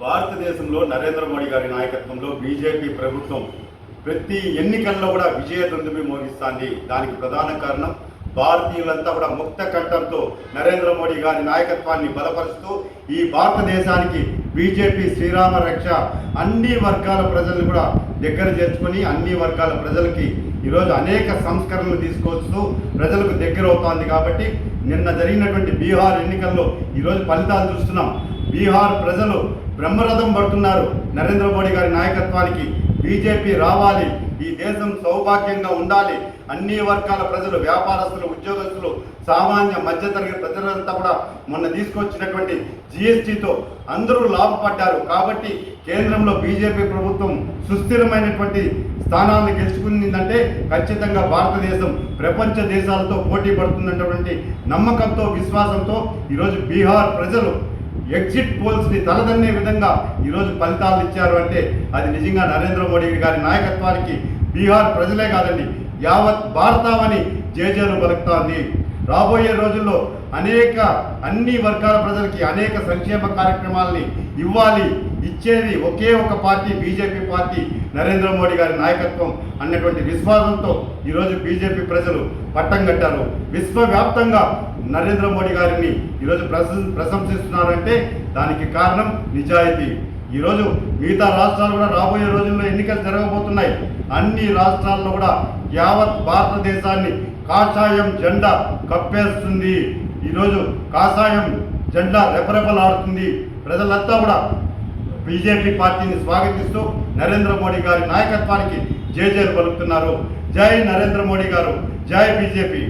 భారతదేశంలో నరేంద్ర మోడీ గారి నాయకత్వంలో బీజేపీ ప్రభుత్వం ప్రతి ఎన్నికల్లో కూడా విజయ దుందుబి మోగిస్తాంది. దానికి ప్రధాన కారణం భారతీయులంతా కూడా ముక్త కంఠంతో నరేంద్ర మోడీ గారి నాయకత్వాన్ని బలపరుస్తూ ఈ భారతదేశానికి బీజేపీ శ్రీరామ రక్ష అన్ని వర్గాల ప్రజల్ని కూడా దగ్గర చేర్చుకొని అన్ని వర్గాల ప్రజలకి ఈరోజు అనేక సంస్కరణలు తీసుకొస్తూ ప్రజలకు దగ్గర అవుతోంది కాబట్టి నిన్న జరిగినటువంటి బీహార్ ఎన్నికల్లో ఈరోజు ఫలితాలు చూస్తున్నాం. బీహార్ ప్రజలు బ్రహ్మరథం పడుతున్నారు నరేంద్ర మోడీ గారి నాయకత్వానికి. బీజేపీ రావాలి ఈ దేశం సౌభాగ్యంగా ఉండాలి. అన్ని వర్గాల ప్రజలు వ్యాపారస్తులు ఉద్యోగస్తులు సామాన్య మధ్యతరగతి ప్రజలంతా కూడా మొన్న తీసుకొచ్చినటువంటి జిఎస్టీతో అందరూ లాభపడ్డారు. కాబట్టి కేంద్రంలో బీజేపీ ప్రభుత్వం సుస్థిరమైనటువంటి స్థానాలను గెలుచుకుందంటే ఖచ్చితంగా భారతదేశం ప్రపంచ దేశాలతో పోటీ పడుతున్నటువంటి నమ్మకంతో విశ్వాసంతో ఈరోజు బీహార్ ప్రజలు ఎగ్జిట్ పోల్స్ని తలదన్నే విధంగా ఈరోజు ఫలితాలు ఇచ్చారు అంటే అది నిజంగా నరేంద్ర మోడీ గారి నాయకత్వానికి బీహార్ ప్రజలే కాదండి యావత్ భారతావని జేజేలు పలుకుతోంది. రాబోయే రోజుల్లో అనేక అన్ని వర్గాల ప్రజలకి అనేక సంక్షేమ కార్యక్రమాలని ఇవ్వాలి ఇచ్చేది ఒకే ఒక party BJP party Narendra Modi గారి నాయకత్వం అన్నటువంటి విశ్వాసంతో ఈరోజు బీజేపీ ప్రజలు పట్టం కట్టారు. విశ్వవ్యాప్తంగా నరేంద్ర మోడీ గారిని ఈరోజు ప్రశ ప్రశంసిస్తున్నారంటే దానికి కారణం నిజాయితీ. ఈరోజు మిగతా రాష్ట్రాలు కూడా రాబోయే రోజుల్లో ఎన్నికలు జరగబోతున్నాయి. అన్ని రాష్ట్రాల్లో కూడా యావత్ భారతదేశాన్ని కాషాయం జెండా కప్పేస్తుంది. ఈరోజు కాషాయం జెండా రెపరెపలాడుతుంది. ప్రజలంతా కూడా బీజేపీ పార్టీని స్వాగతిస్తూ నరేంద్ర మోడీ గారి నాయకత్వానికి జేజేలు పలుకుతున్నారు. జై నరేంద్ర మోడీ గారు. జై బీజేపీ.